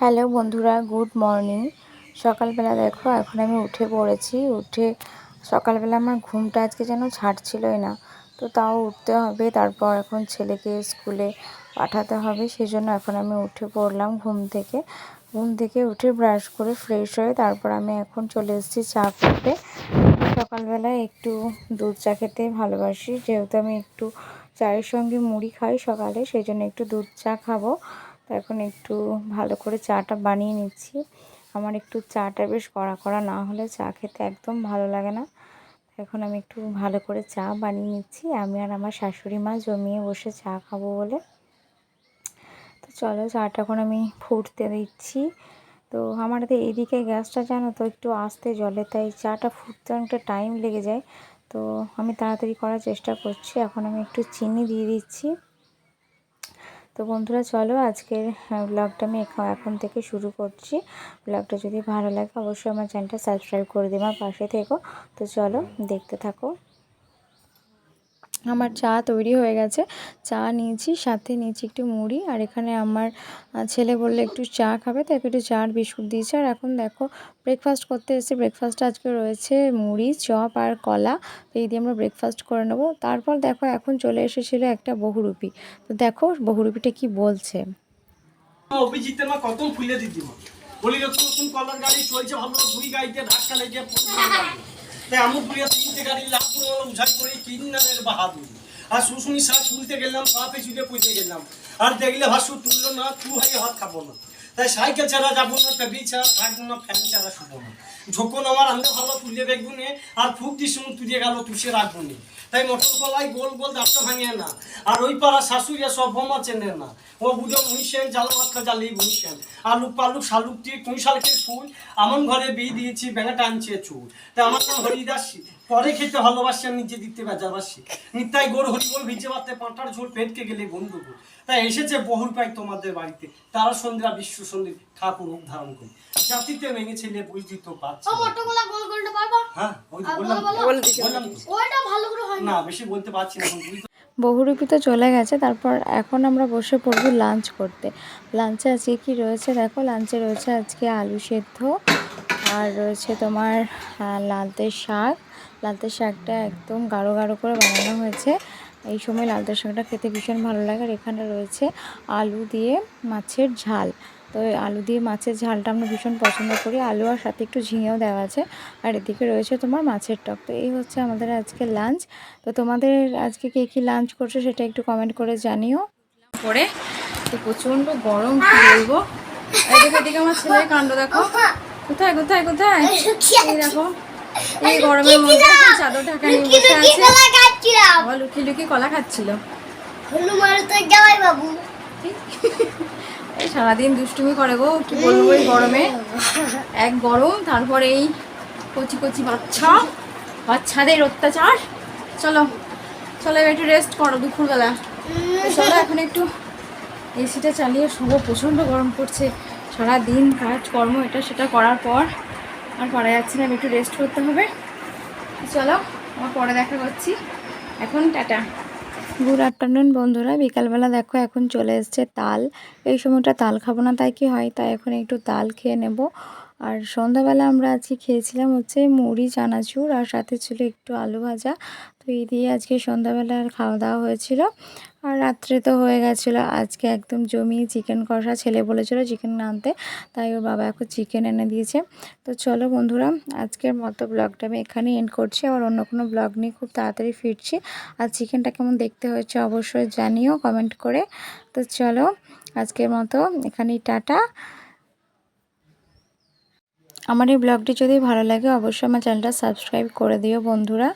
Hello বন্ধুরা, good morning. সকালবেলা দেখো, এখন আমি উঠে পড়েছি। উঠে সকালবেলা আমার ঘুমটা আজকে যেন ছাড়ছিলই না। তো তাও উঠতে হবে, তারপর এখন ছেলেকে স্কুলে পাঠাতে হবে সেই জন্য এখন আমি উঠে পড়লাম ঘুম থেকে। ঘুম থেকে উঠে ব্রাশ করে ফ্রেশ হয়ে তারপর আমি এখন চলে এসেছি চা করতে সকালবেলায় একটু দুধ চা খেতে ভালোবাসি, যেহেতু আমি একটু চায়ের সঙ্গে মুড়ি খাই সকালে সেই জন্য একটু দুধ চা খাব। তো এখন একটু ভালো করে চাটা বানিয়ে নিচ্ছি। আমার একটু চাটা বেশ কড়া কড়া না হলে চা খেতে একদম ভালো লাগে না। এখন আমি একটু ভালো করে চা বানিয়ে নিচ্ছি। আমি আর আমার শাশুড়ি মা জমিয়ে বসে চা খাব বলে। তো চলো চাটা এখন আমি ফুটতে দিচ্ছি। তো আমার এইদিকে গ্যাসটা জানো তো একটু আস্তে জলে তাই চাটা ফুটতে অনেকটা টাইম লেগে যায়। তো আমি তাড়াতাড়ি করার চেষ্টা করছি। এখন আমি একটু চিনি দিয়ে দিচ্ছি। তো বন্ধুরা, চলো আজকের ব্লগটা আমি এখন থেকে শুরু করছি। ব্লগটা যদি ভালো লাগে, অবশ্যই আমার চ্যানেলটা সাবস্ক্রাইব করে দেবার পাশে থেকো। তো চলো, দেখতে থাকো। আমার চা তৈরি হয়ে গেছে। চা নিয়েছি, সাথে নিয়েছি একটু মুড়ি আর এখানে আমার ছেলে বললে একটু চা খাবে, তাই একটু চা আর বিস্কুট দিয়েছে। আর এখন দেখো ব্রেকফাস্ট করতে এসে ব্রেকফাস্ট আজকে রয়েছে মুড়ি, চপ আর কলা। তো এই দিয়ে আমরা ব্রেকফাস্ট করে নেব। তারপর দেখো, এখন চলে এসেছিল একটা বহুরূপী। তো দেখো, বহুরূপীটা কি বলছে? অভিজিতের মা কত ফুলে দিদি বলি কলার গাড়ি চলছে ভালো দুই গাড়িতে ধাক্কা লেগে তাই আমি পুরিয়া তিনটে গাড়ি লাভ আর দেখলে ভাসু না, তু হাত খাব না। তাই সাইকেল যাব না থাকব না, ফ্যান না। যখন আমার ভালো তুলে দেখব আর ফুক তুলে গেল তুষে রাখব তাই গোল গোল না। আর ওই পাড়া শাশুড়ি সব বোমা চেনে না। ও বুঝে মুইসেন জালো মাথা জ্বালি মুইসেন আলু পালু শালুক দিয়ে ফুল, আমন ঘরে বিয়ে দিয়েছি ব্যাঙাটা আনছে চুল। তাই আমার নাম হরিদাসী পরে খেতে ভালোবাসি আর নিজে দিতে বেজাবাসি নিতাই গোর হরিবল ভিজে পাতে পাঁটার ঝোল পেটকে গেলে গন্ধুপুর তাই এসেছে বহুর পাই তোমাদের বাড়িতে। তারা সন্ধ্যা বিশ্ব সন্ধ্যে ঠাকুর রূপ ধারণ করি। জাতিতে ভেঙে ছেলে বুঝতে তো পারছে ও মোটরগুলো গোল গোলটা পারবা হ্যাঁ ওই তো আর বললাম বলো, তো। বলো। বললাম তো। ওইটা ভালো করে হয় না। বেশি বলতে পারছি না বহুরূপী তো চলে গেছে তারপর এখন আমরা বসে পড়ব লাঞ্চ করতে। লাঞ্চে আজকে কি রয়েছে? দেখো লাঞ্চে রয়েছে আজকে আলু সেদ্ধ। আর রয়েছে তোমার লালতে শাক। লালতে শাকটা একদম গাঢ় গাঢ় করে বানানো হয়েছে। এই সময় লালতে শাকটা খেতে ভীষণ ভালো লাগে। আর এখানে রয়েছে আলু দিয়ে মাছের ঝাল। তো আলু দিয়ে মাছের ঝালটা আমরা ভীষণ পছন্দ করি। আলু আর সাথে একটু ঝিঙেও দেওয়া আছে। আর এদিকে রয়েছে তোমার মাছের টক। তো এই হচ্ছে আমাদের আজকে লাঞ্চ। তো তোমাদের আজকে কে কী লাঞ্চ করছ সেটা একটু কমেন্ট করে জানিও। পরে তো প্রচণ্ড গরম বলব? এদিকে আমার ছেলের কাণ্ড দেখো। কোথায় কোথায় কোথায়? এই দেখো এই গরমের মধ্যে চাদর ঢাকা নিয়ে বসে আছে। লুকিয়ে লুকিয়ে কলা খাচ্ছিল। বাবু। এই সারাদিন দুষ্টুমি করে গো কি বলব এই গরমে? এক গরম তারপরে এই কচি কচি বাচ্চা বাচ্চাদের অত্যাচার। চলো চলো একটু রেস্ট করো দুপুরবেলা। চলো এখন একটু এসিটা চালিয়ে শুভ প্রচণ্ড গরম পড়ছে। সারা দিন কাজ কর্ম এটা, সেটা করার পর আর পারা যাচ্ছে না একটু রেস্ট করতে হবে। চলো, আমার পরে দেখা করছি। এখন টাটা। গুড আফটারনুন বন্ধুরা, বিকালবেলা দেখো এখন চলে এসছে তাল। এই সময়টা তাল খাব না, তাই কি হয়? তাই এখন একটু তাল খেয়ে নেব। আর সন্ধ্যাবেলা আমরা আজকে খেয়েছিলাম হচ্ছে মুড়ি, চানাচুর, আর সাথে ছিল একটু আলু ভাজা। এই দিয়ে আজকে সন্ধ্যাবেলা আর খাওয়া দাওয়া হয়েছিল। আর রাত্রে তো হয়ে গেছিল, আজকে একদম জমিয়ে চিকেন কষা ছেলে বলেছিল চিকেন আনতে, তাই ওর বাবা এখন চিকেন এনে দিয়েছে। তো চলো বন্ধুরা, আজকের মতো ব্লগটা আমি এখানেই এন্ড করছি। আবার অন্য কোনো ব্লগ নিয়ে খুব তাড়াতাড়ি ফিরছি। আর চিকেনটা কেমন দেখতে হয়েছে অবশ্যই জানিও কমেন্ট করে। তো চলো, আজকের মতো এখানেই টাটা। আমার এই ব্লগটি যদি ভালো লাগে, অবশ্যই আমার চ্যানেলটা সাবস্ক্রাইব করে দিও বন্ধুরা।